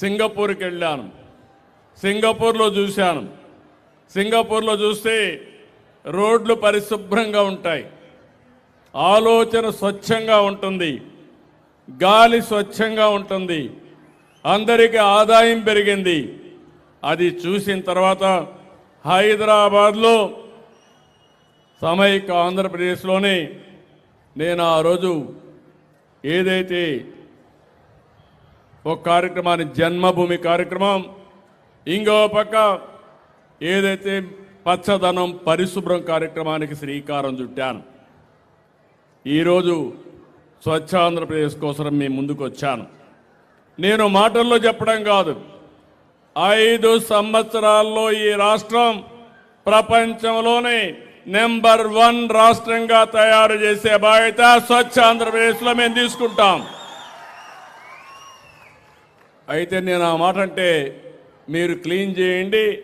సింగపూర్కి వెళ్ళాను. సింగపూర్లో చూశాను. సింగపూర్లో చూస్తే రోడ్లు పరిశుభ్రంగా ఉంటాయి. ఆలోచన స్వచ్ఛంగా ఉంటుంది. గాలి స్వచ్ఛంగా ఉంటుంది. అందరికీ ఆదాయం పెరిగింది. అది చూసిన తర్వాత హైదరాబాద్లో సమైక ఆంధ్రప్రదేశ్లోనే నేను ఆ రోజు ఏదైతే ఒక కార్యక్రమాన్ని జన్మభూమి కార్యక్రమం. ఇంకో పక్క ఏదైతే పచ్చదనం పరిశుభ్రం కార్యక్రమానికి శ్రీకారం చుట్టాను ఈరోజు స్వచ్ఛ ఆంధ్రప్రదేశ్ కోసం మీ ముందుకు వచ్చాను నేను మాటల్లో చెప్పడం కాదు ఐదు సంవత్సరాల్లో ఈ రాష్ట్రం ప్రపంచంలోనే నెంబర్ వన్ రాష్ట్రంగా తయారు చేసే బాధ్యత స్వచ్ఛ ఆంధ్రప్రదేశ్లో మేము తీసుకుంటాం. అయితే నేను ఆ మాట అంటే మీరు క్లీన్ చేయండి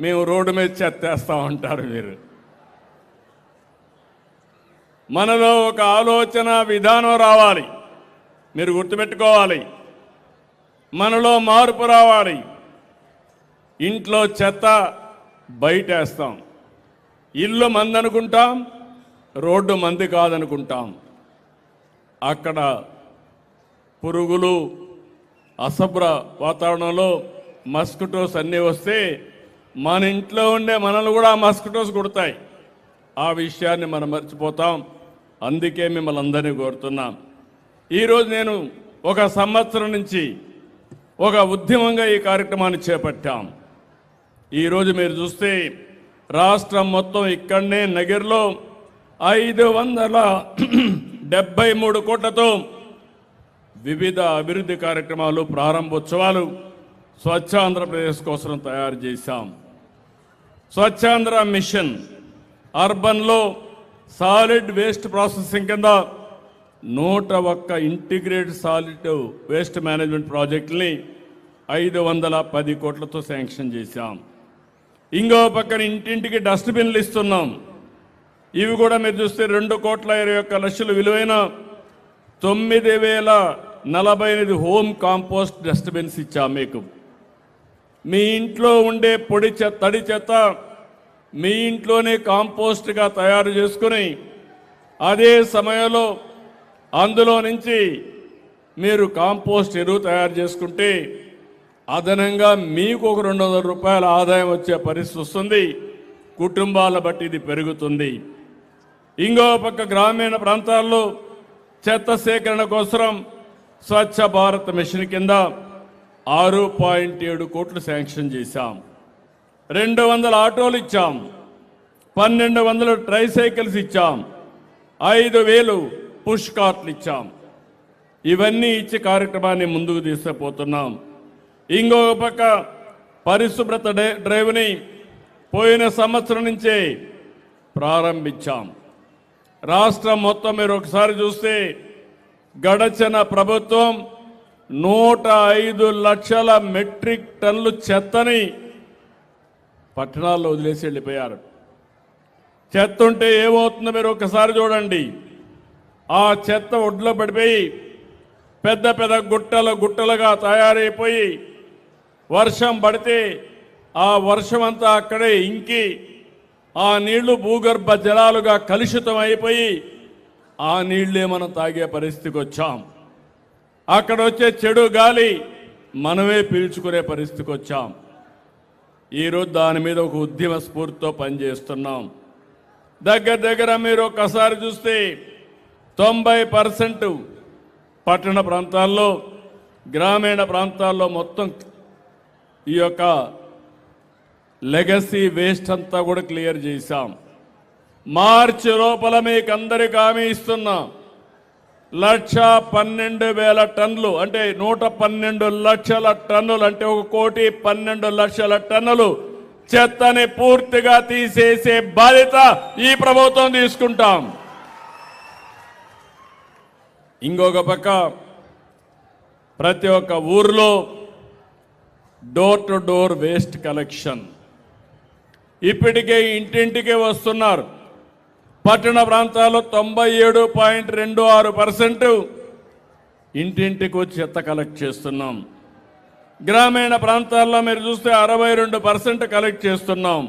మేము రోడ్డు మీద చెత్తేస్తామంటారు మీరు. మనలో ఒక ఆలోచన విధానం రావాలి. మీరు గుర్తుపెట్టుకోవాలి. మనలో మార్పు రావాలి. ఇంట్లో చెత్త బయటేస్తాం. ఇల్లు మందనుకుంటాం రోడ్డు మంది కాదనుకుంటాం. అక్కడ పురుగులు అసభ్ర వాతావరణంలో మస్కిటోస్ అన్నీ వస్తే మన ఇంట్లో ఉండే మనల్ని కూడా మస్కిటోస్ కొడతాయి. ఆ విషయాన్ని మనం మర్చిపోతాం. అందుకే మిమ్మల్ని అందరినీ కోరుతున్నాం. ఈరోజు నేను ఒక సంవత్సరం నుంచి ఒక ఉద్యమంగా ఈ కార్యక్రమాన్ని చేపట్టాం. ఈరోజు మీరు చూస్తే రాష్ట్రం మొత్తం ఇక్కడనే నగర్లో ఐదు వందల డెబ్బై మూడు కోట్లతో వివిధ అభివృద్ధి కార్యక్రమాలు ప్రారంభోత్సవాలు స్వచ్ఛ ఆంధ్రప్రదేశ్ కోసం తయారు చేశాం. స్వచ్ఛాంధ్ర మిషన్ అర్బన్లో సాలిడ్ వేస్ట్ ప్రాసెసింగ్ కింద నూట ఒక్క ఇంటిగ్రేటెడ్ సాలిడ్ వేస్ట్ మేనేజ్మెంట్ ప్రాజెక్టుని ఐదు వందల పది కోట్లతో శాంక్షన్ చేశాం. ఇంకో పక్కన ఇంటింటికి డస్ట్బిన్లు ఇస్తున్నాం. ఇవి కూడా మీరు చూస్తే రెండు కోట్ల ఇరవై ఒక్క లక్షలు విలువైన తొమ్మిది వేల నలభై ఎనిమిది హోమ్ కాంపోస్ట్ డస్ట్బిన్స్ ఇచ్చా మీకు. మీ ఇంట్లో ఉండే పొడి చెత్త తడి చెత్త మీ ఇంట్లోనే కాంపోస్ట్గా తయారు చేసుకుని అదే సమయంలో అందులో నుంచి మీరు కాంపోస్ట్ ఎరువు తయారు చేసుకుంటే అదనంగా మీకు ఒక రెండు వందల రూపాయల ఆదాయం వచ్చే పరిస్థితి వస్తుంది. కుటుంబాల బట్టి ఇది పెరుగుతుంది. ఇంకో పక్క గ్రామీణ ప్రాంతాల్లో చెత్త సేకరణ కోసం స్వచ్ఛ భారత్ మిషన్ కింద ఆరు పాయింట్ ఏడు కోట్లు శాంక్షన్ చేశాం. రెండు వందల ఆటోలు ఇచ్చాం. పన్నెండు వందల ట్రైసైకిల్స్ ఇచ్చాం. ఐదు వేలు పుష్ కార్ట్లు ఇచ్చాం. ఇవన్నీ ఇచ్చి కార్యక్రమాన్ని ముందుకు తీసుకుపోతున్నాం. ఇంకొక పక్క పరిశుభ్రత డ్రై- డ్రైవ్ని పోయిన సంవత్సరం నుంచే ప్రారంభించాం. రాష్ట్రం మొత్తం మీరు ఒకసారి చూస్తే గడచిన ప్రభుత్వం నూట ఐదు లక్షల మెట్రిక్ టన్నులు చెత్తని పట్టణాల్లో వదిలేసి వెళ్ళిపోయారు. చెత్త ఉంటే ఏమవుతుందో మీరు ఒకసారి చూడండి. ఆ చెత్త ఒడ్లో పడిపోయి పెద్ద పెద్ద గుట్టలు గుట్టలుగా తయారైపోయి వర్షం పడితే ఆ వర్షం అంతా అక్కడే ఇంకి ఆ నీళ్ళు భూగర్భ జలాలుగా కలుషితం అయిపోయి ఆ నీళ్ళే మనం తాగే పరిస్థితికి వచ్చాం. అక్కడ వచ్చే చెడు గాలి మనమే పీల్చుకునే పరిస్థితికి వచ్చాం. ఈరోజు దాని మీద ఒక ఉద్యమ స్ఫూర్తితో పనిచేస్తున్నాం. దగ్గర దగ్గర మీరు ఒక్కసారి చూస్తే తొంభై పర్సెంట్ పట్టణ ప్రాంతాల్లో గ్రామీణ ప్రాంతాల్లో మొత్తం ఈ యొక్క లెగసీ వేస్ట్ అంతా కూడా క్లియర్ చేశాం. మార్చి లోపల మీకు అందరికి హామీ ఇస్తున్నా. లక్ష పన్నెండు వేల టన్నులు అంటే నూట పన్నెండు లక్షల టన్నులు అంటే ఒక కోటి పన్నెండు లక్షల టన్నులు చెత్తని పూర్తిగా తీసేసే బాధ్యత ఈ ప్రభుత్వం తీసుకుంటాం. ఇంకొక పక్క ప్రతి ఒక్క ఊర్లో door to door waste collection ఇప్పటికే ఇంటింటికి వస్తున్నారు. పట్టణ ప్రాంతాల్లో తొంభై ఏడు పాయింట్ రెండు ఆరు పర్సెంట్ ఇంటింటికి వచ్చి చెత్త కలెక్ట్ చేస్తున్నాం. గ్రామీణ ప్రాంతాల్లో మీరు చూస్తే అరవై రెండు పర్సెంట్ కలెక్ట్ చేస్తున్నాం.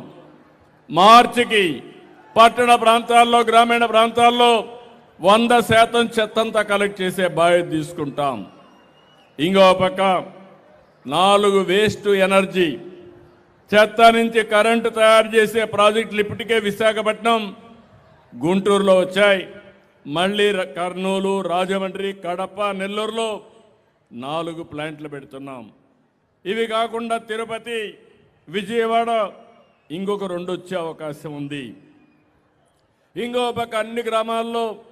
మార్చికి పట్టణ ప్రాంతాల్లో గ్రామీణ ప్రాంతాల్లో వంద శాతం చెత్తంతా కలెక్ట్ చేసే బాధ్యత తీసుకుంటాం. ఇంకో పక్క నాలుగు వేస్ట్ ఎనర్జీ. చెత్త నుంచి కరెంటు తయారు చేసే ప్రాజెక్టులు ఇప్పటికే విశాఖపట్నం గుంటూరులో వచ్చాయి. మళ్ళీ కర్నూలు రాజమండ్రి కడప నెల్లూరులో నాలుగు ప్లాంట్లు పెడుతున్నాం. ఇవి కాకుండా తిరుపతి విజయవాడ ఇంకొక రెండు వచ్చే అవకాశం ఉంది. ఇంకో పక్క అన్ని గ్రామాల్లో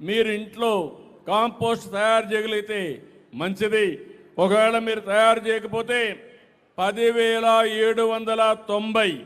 మీరు ఇంట్లో కాంపోస్ట్ తయారు చేయగలిగితే మంచిది. ఒకవేళ మీరు తయారు చేయకపోతే పదివేల ఏడు వందల తొంభై